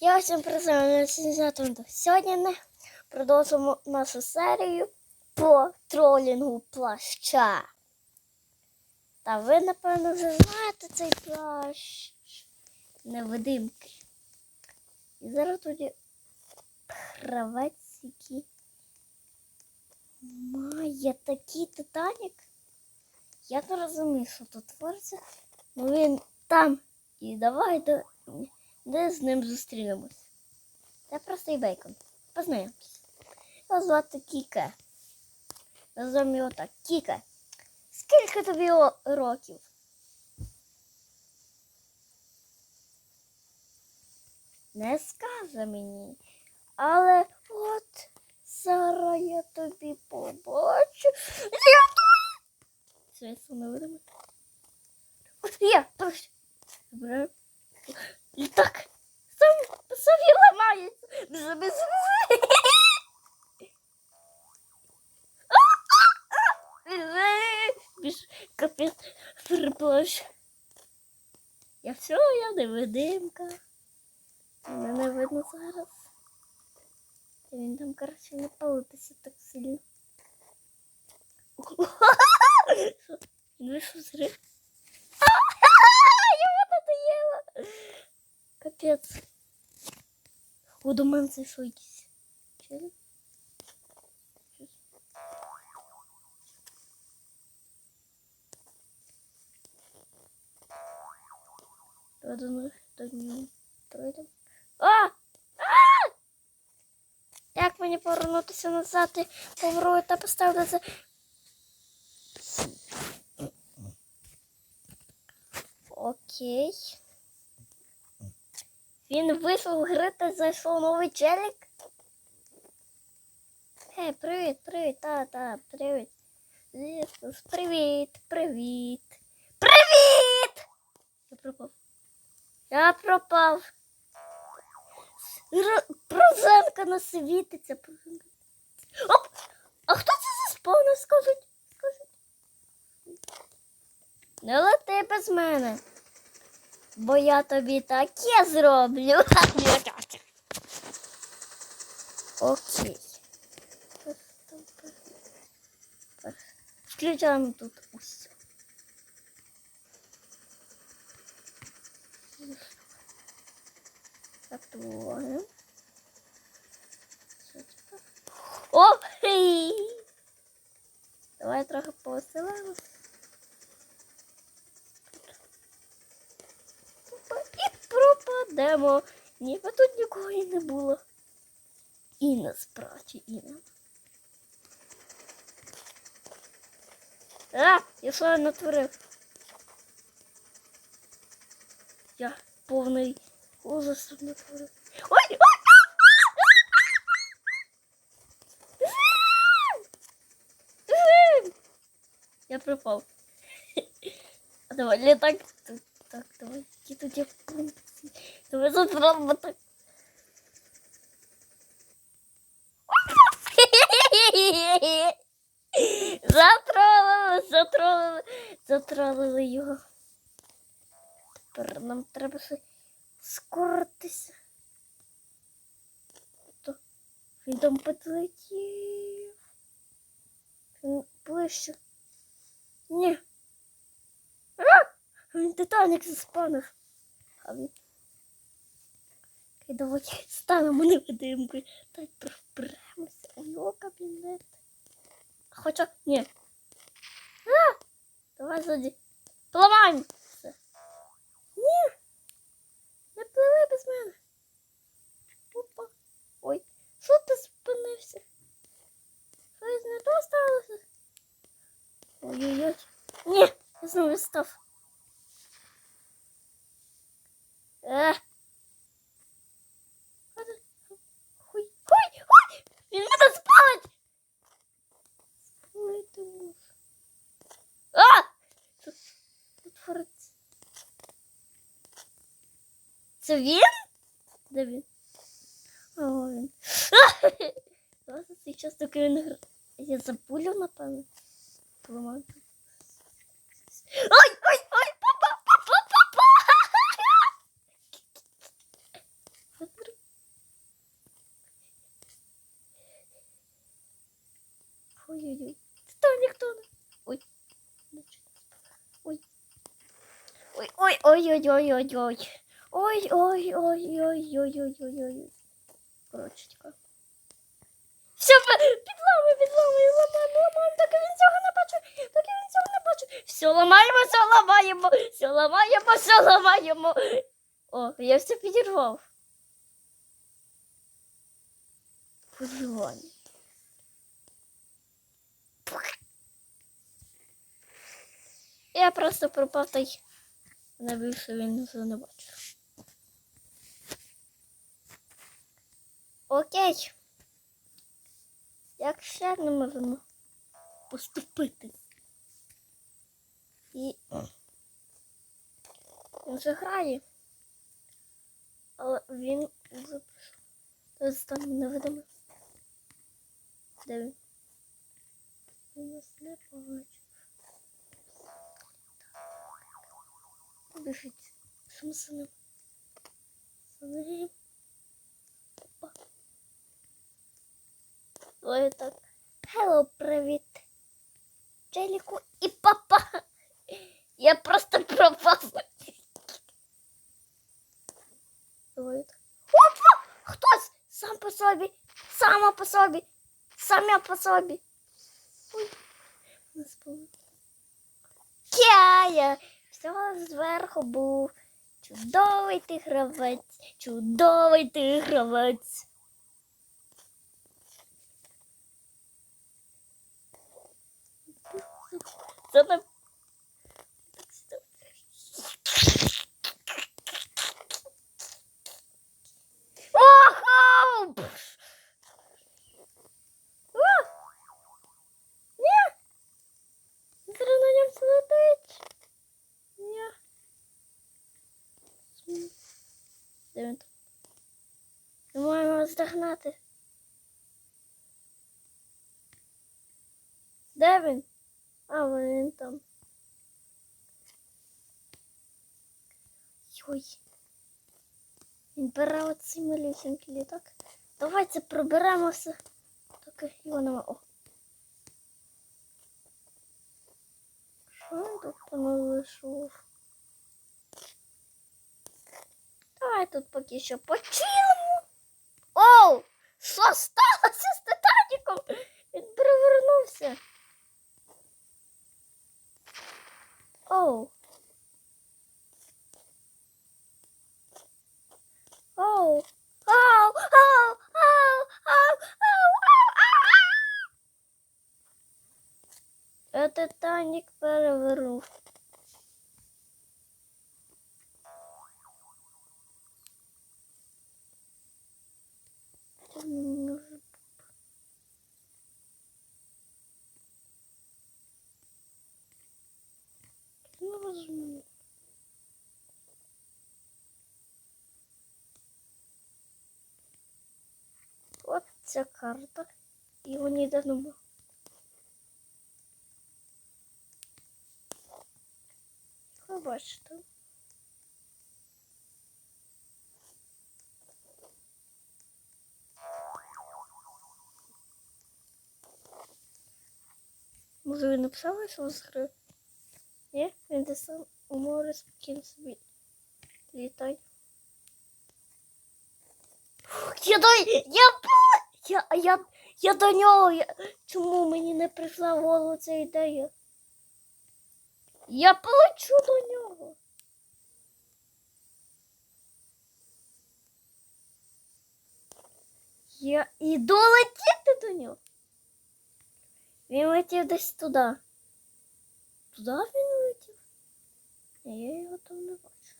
Я всім представляю Сьогодні ми продовжимо нашу серію по тролінгу плаща. Та ви, напевно, вже знаєте цей плащ невидимки. І зараз тоді кравець, який має такий титанік. Я не розумію, що тут твориться. Ну він там. І давайте де з ним зустрінемось. Це простий бейкон. Познайомтесь. Його звати Кіке. Називаємо його так. Кіке. Скільки тобі років? Не скаже мені. Але от зараз я тобі побачу. Я. Все, я не видимо. От я, точно. І так. Сам собі ламається. Капець, переплощ. Я все, я невидимка. Мене не видно зараз. Та Він там, коротше, не палитися так сильно. Він вийшов з гри. Його надоело. Капець. О, до мене зайшов якийсь. Челик. Давай до них до нього пройдемо. А! Як мені повернутися назад і поворот та поставити? Окей. Він вийшов гри та зайшов новий челік. Гей, привіт, привіт, та, та, привіт. Зіскус, привіт, привіт. Привіт! Я пропав. Я пропав. Прозенка не світиться. Оп! А хто це заспавнив, скажіть? Скажіть. Не лети без мене. Бо я тобі таке зроблю. Окей. Включаємо тут усе. Актуально. О! хей! Давай трохи повеселимось. І пропадемо. Ніби тут нікого і не було. І насправді і не. А, я що я натворив? Я повний ужас тут натворив. Ой! ой! Я. А давай, летак. Так, так, давай. Тут є пункти? Давай зробимо так. Затролили, затролили, затролили його. Тепер нам треба скоротися. Він там підлетів. Він ближче. Ні. Він Титанік заспанив. А він... Давай станемо невидимкою. Та й проберемося у його кабінет. Хоча, ні. А! Давай ззаді. Пламаємося. Ні. Не пливи без мене. Опа. Ой, що ти спинився? Щось не то сталося? Ой-ой-ой. Ні, я знову став. Е. Ходи. Ой, ой, ой! Він мене спалить! Спалити може. А! Що тут твориться? Це він? Де він? О, він. Зараз цей час таки він гра. Я запулю, напевно. Поламаю. Ой-ой-ой-ой-ой. Ой-ой-ой-ой-ой-ой-ой-ой. Коротше, чекай. Все, підламуй, підламуй, ламаємо, ламаємо, так він цього не бачить, так він цього не бачить. Все ламаємо, все ламаємо, все ламаємо, все ламаємо. О, я все підірвав. Полювання. Я просто пропав та більше він вже не бачив. Окей. Як ще не можемо поступити? І він вже грає, але він вже Тобто там невидимий. Де він? Він нас не побачив. Біжить. Що ми за ним? За ним. Опа. Ой, так. Хелло, привіт. Джеліку і папа. Я просто пропав. Ой, так. Опа! Хтось сам по собі, сама по собі, самя по собі. Ой, не спомню. Кяя! Все зверху був. Чудовий ти гравець, чудовий ти гравець. Це не... Охо! О! Ні! Зараз на ньому злетить. Ні. Де він там? Ми маємо здогнати. Де він? А, він там. Йой. Він оці малюсенький літак. Давайте проберемося. Так його нема. О. Що він тут понавишов? Давай тут поки що почилимо. Оу! Що сталося з Титаніком? Він перевернувся. Оу. Ау! Ау! Ау! Ау! Ау! Ау! Ау! Это Таник перевернув. Ну, возьму. Ця карта. Його ніде нема. Ви бачите. Може він написав що з гри? Ні? Він десь там у морі спокійно собі літай. Я до я! Я, я, я до нього. Я, чому мені не прийшла в голову ця ідея? Я полечу до нього. Я іду летіти до нього. Він летів десь туди. Туди він летів? Я його там не бачу.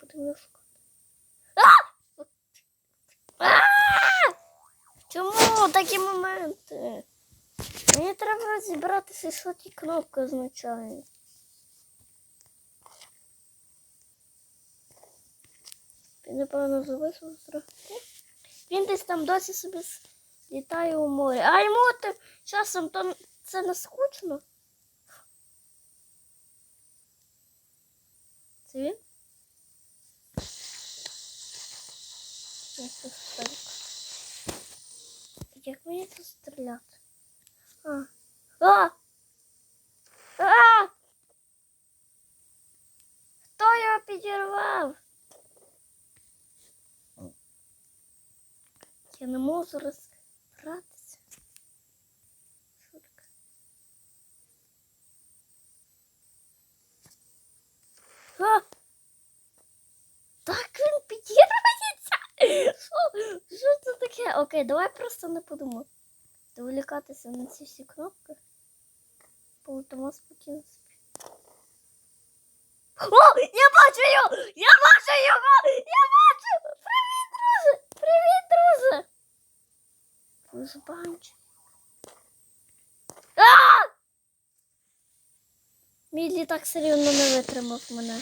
Будемо шукати. А! Чому такі моменти? Мені треба розібратися, що ті кнопки означають. Він, напевно, залишив трохи. Він десь там досі собі літає у морі. А йому тим часом то це не скучно. Це він? як мені тут стріляти? А. А! А! Хто його перервал? Я не можу розбратися. Шутка. А! Так он підірвається! Що? Це таке? Окей, давай просто не будемо доволікатися на ці всі кнопки. Полетимо спокійно. О, я бачу його! Я бачу його! Я бачу! Привіт, друже! Привіт, друже! Розбанч. А! Мій літак все рівно не витримав мене.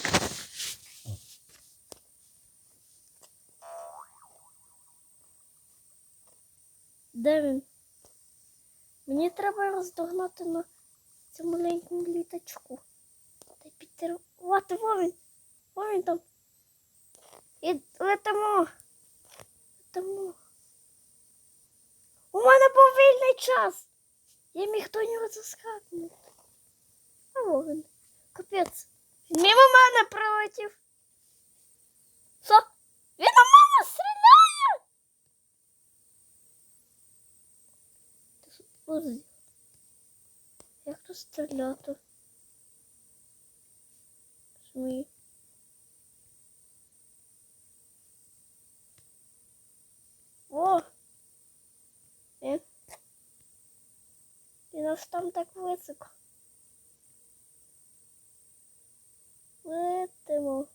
Де він? Мені треба роздогнати на цьому маленькому літачку. Та підтримувати во він. Там. І летимо. Летимо. У мене був вільний час. Я міг до нього заскакнути. А во. Капець. Він мимо мене прилетів. Що? Він на мене стріляє! Ти що позі? Як тут стріляти? Жми. О! Він. Він аж там так високо. Летимо.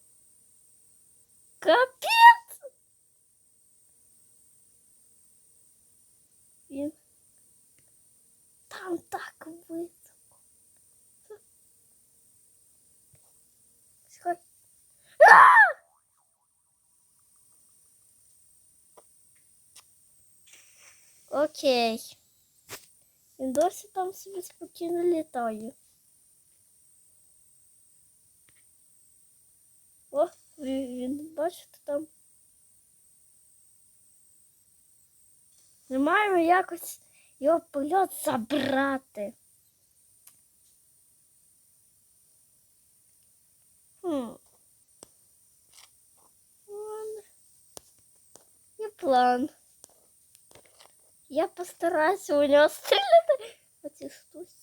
Капець! Окей. Він досі там собі спокійно літає. О, він, бачите там. Ми маємо якось його польот забрати. Хм. Вон. Є план. Я постараюся у нього стріляти на ці штуці.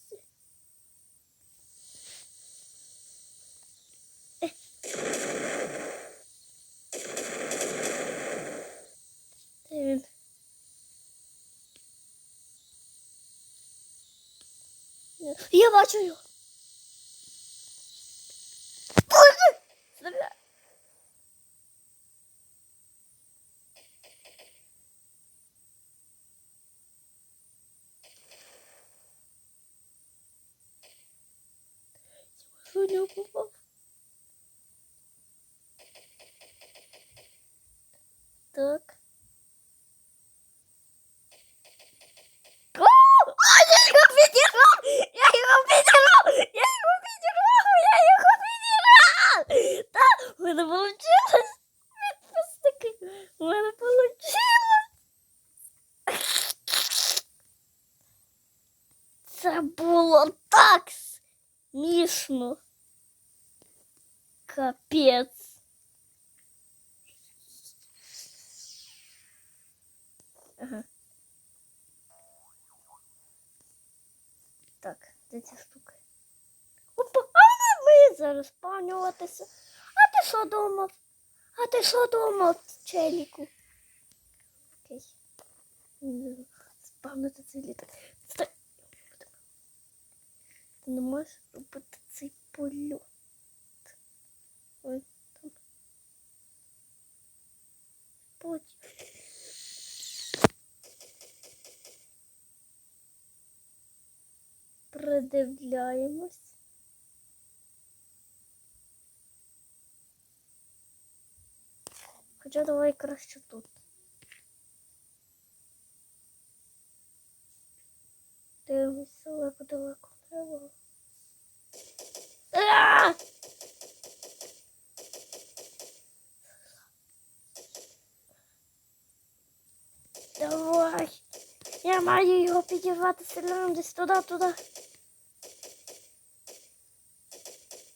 Де він? Я бачу його. Що у нього попав? Так. О! А, я його підірвав! Я його підірвав! Я його підірвав! Я його підірвав! Та, у мене вийшло! Відпустики! У мене вийшло! Це було так смішно. Капець. Ага. Так, де ця штука? Опа, а не ми зараз спавнюватися. А ти що думав? А ти що думав, челіку? Окей. Спавнити цей літак. Стой. Ти не можеш робити цей польот. Ой, там. Потім. Придивляємось. Хоча давай краще тут. Дивимось далеко далеко треба. Давай. Я маю його підірвати стріляємо десь туди, туди.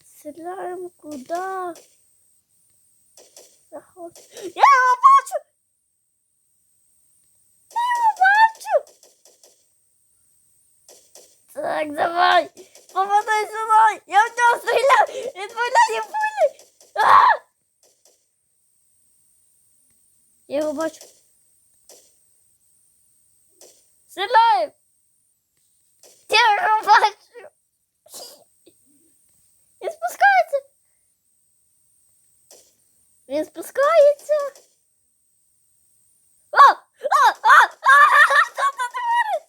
Стріляємо куди? Заходь. Я його бачу! Я його Так, давай! Попадай сюди! Я в нього стріляв! Відправляє пулі! А! Я його бачу. Стріляю! Я його бачу! Він спускається! Він спускається! А! А! А! А! Що тут твориться? Він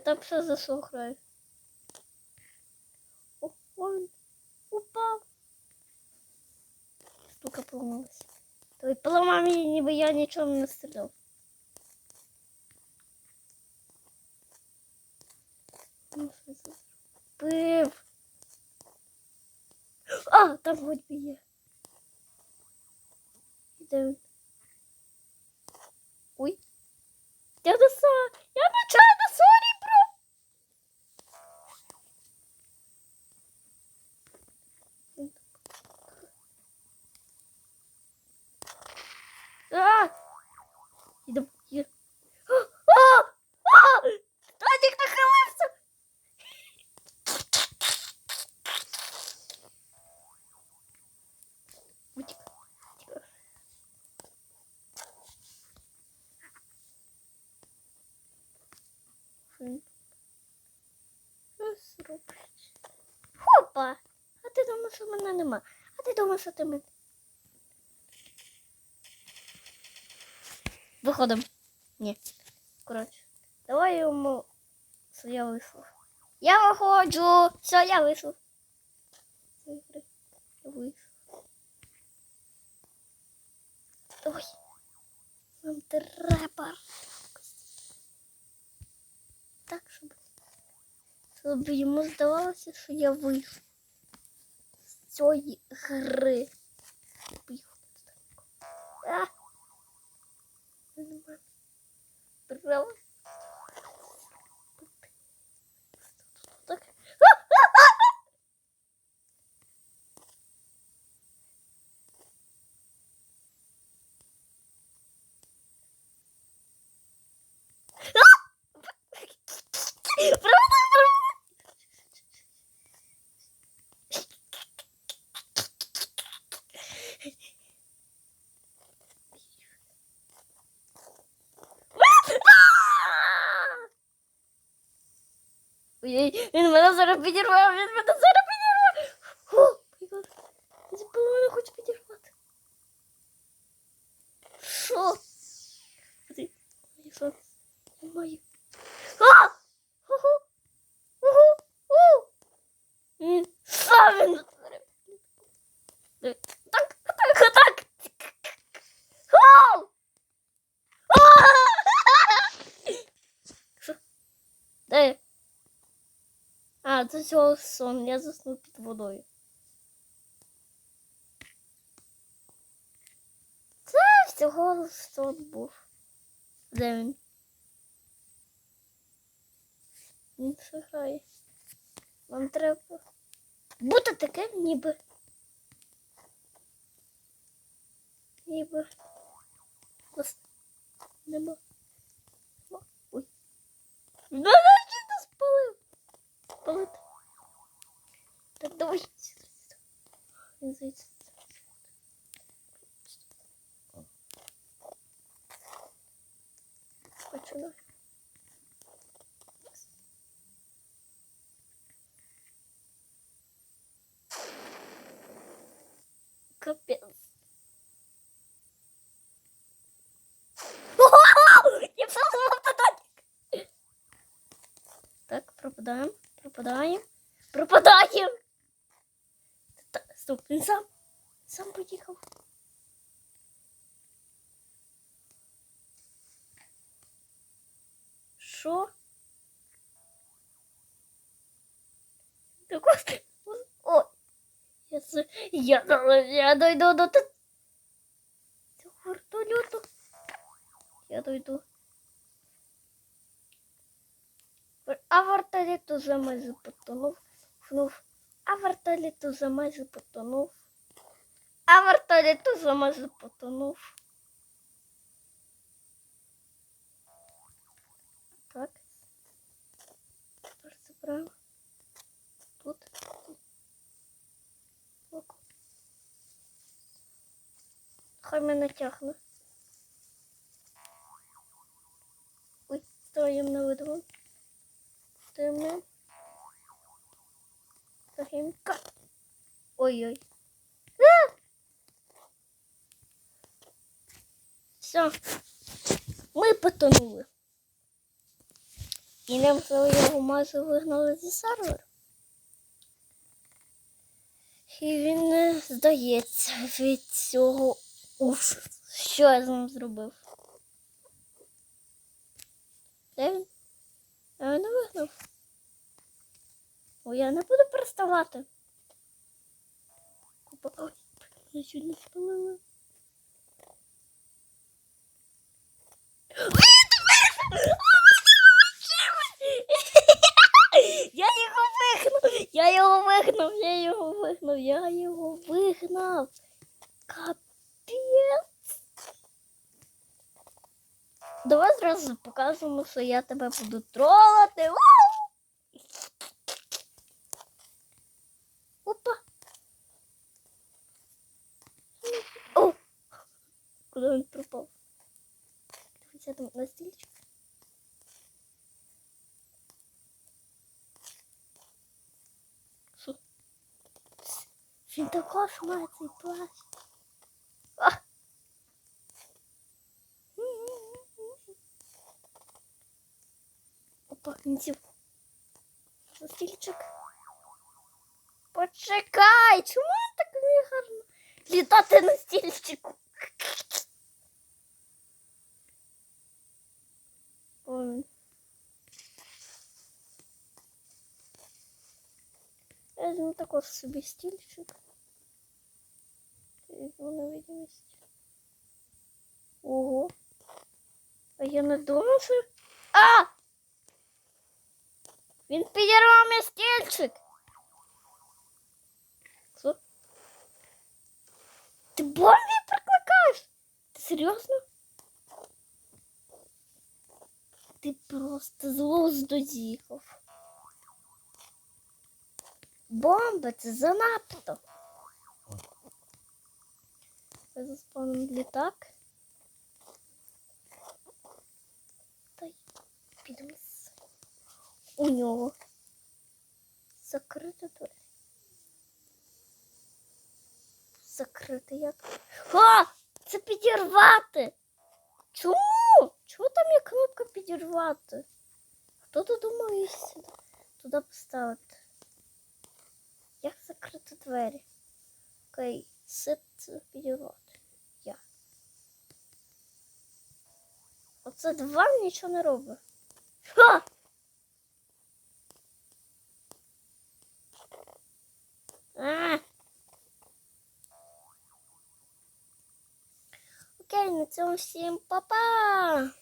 там все засохраю. О, он упав. Штука поламалась. Той поламав мені, ніби я нічого не стріляв. Ну, що це зробив? А, там хоч би є. Де він? Ой. Я до Мене. Виходимо. Ні. Коротше. Давай йому. Все, я вийшов. Я виходжу. Все, я вийшов. Вийшов. Ой. Нам треба. Так, щоб. Щоб йому здавалося, що я вийшов. Цієї гри. Правда, правда. Ой, він підірвав, він мене зараз підірвав. О, май гад. Він мене хоче підірвати. Що? Ти, я що? Я маю. А! Ого! Ого! У! Він сам він натворив. Диви. Так, так, так. Ау! А! Що? Де? я? А, це всього сон, я заснув під водою. Це всього сон був. Де він? Він грає. Вам треба бути таким, ніби. Ніби. Нема. Ой. Ну, значить, ти спалив. Спалити. Так, давай. Він звідси. Починай. Капец. Я все автотатик. Так, пропадаем, пропадаем. Та- Стоп, він сам, сам поїхав. Що? також. О! Я, я, я дойду до цього вертольоту. Я дойду. А вертоліт уже майже потонув. Фнув. А вертоліт уже майже потонув. А вертоліт уже майже потонув. Так. Забираємо. Тут. Ок. Хай мене тягне. Ой, стоїм на видову. Стоїмо. Стоїмка. Ой-ой. Все. Ми потонули. І нам його майже вигнали зі серверу. І він не здається від цього ужасу. Що я з ним зробив? Де він? Я не вигнав. О, я не буду переставати. Купа. Ой, я не спалила. Я його вигнав! Я його вигнав! Я його вигнав! Я його вигнав! Капець! Давай зразу покажемо, що я тебе буду тролити. Вау! Опа! О! Куди він пропав? Дивіться там на стільчик. Він також має цей плащ. Опа, він сів. На стільчик. Почекай, чому так не гарно літати на стільчику? візьму також собі стільчик. Візьму на видимість. Ого. А я не думав, що... А! Він підірвав мій стільчик. Що? Ти бомбі прикликаєш? Ти серйозно? Ти просто з глузду Бомба, це занадто. Я заспавнив літак. Та й підемо у нього. Закрити двері. Закрити як? Ха! Це підірвати! Чому? Чому там є кнопка підірвати? Хто додумав її сюди туди поставити? Як закрити двері? Окей, сит підірвати. Я. Оце два нічого не робить. Ха! А! Окей, на цьому всім па-па!